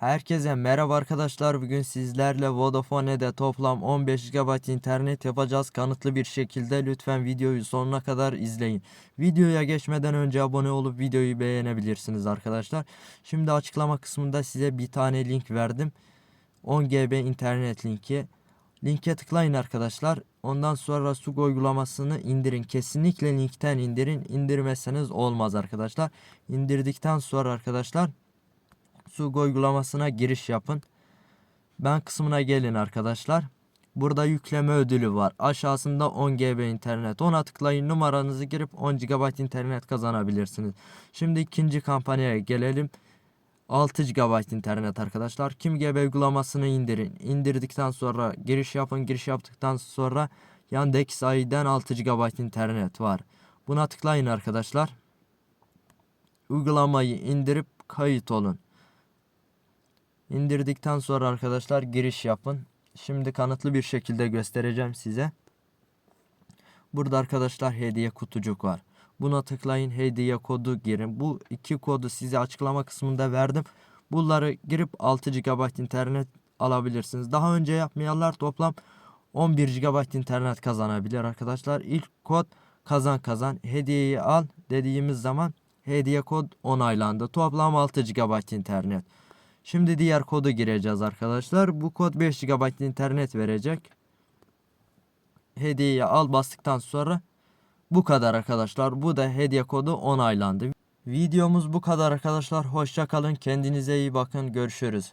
Herkese merhaba arkadaşlar. Bugün sizlerle Vodafone'de toplam 15 GB internet yapacağız kanıtlı bir şekilde. Lütfen videoyu sonuna kadar izleyin. Videoya geçmeden önce abone olup videoyu beğenebilirsiniz arkadaşlar. Şimdi açıklama kısmında size bir tane link verdim. 10 GB internet linki. Linke tıklayın arkadaşlar. Ondan sonra SUG uygulamasını indirin. Kesinlikle linkten indirin. İndirmezseniz olmaz arkadaşlar. İndirdikten sonra arkadaşlar SUG uygulamasına giriş yapın. Ben kısmına gelin arkadaşlar. Burada yükleme ödülü var. Aşağısında 10 GB internet. Ona tıklayın numaranızı girip 10 GB internet kazanabilirsiniz. Şimdi ikinci kampanyaya gelelim. 6 GB internet arkadaşlar. Kim GB uygulamasını indirin. İndirdikten sonra giriş yapın. Giriş yaptıktan sonra Yandex AI'den 6 GB internet var. Buna tıklayın arkadaşlar. Uygulamayı indirip kayıt olun. İndirdikten sonra arkadaşlar giriş yapın. Şimdi kanıtlı bir şekilde göstereceğim size. Burada arkadaşlar hediye kutucuk var. Buna tıklayın hediye kodu girin. Bu iki kodu size açıklama kısmında verdim. Bunları girip 6 GB internet alabilirsiniz. Daha önce yapmayanlar toplam 11 GB internet kazanabilir arkadaşlar. İlk kod kazan kazan hediyeyi al dediğimiz zaman hediye kod onaylandı. Toplam 6 GB internet. Şimdi diğer kodu gireceğiz arkadaşlar. Bu kod 5 GB internet verecek. Hediyeyi al bastıktan sonra bu kadar arkadaşlar. Bu da hediye kodu onaylandı. Videomuz bu kadar arkadaşlar. Hoşça kalın. Kendinize iyi bakın. Görüşürüz.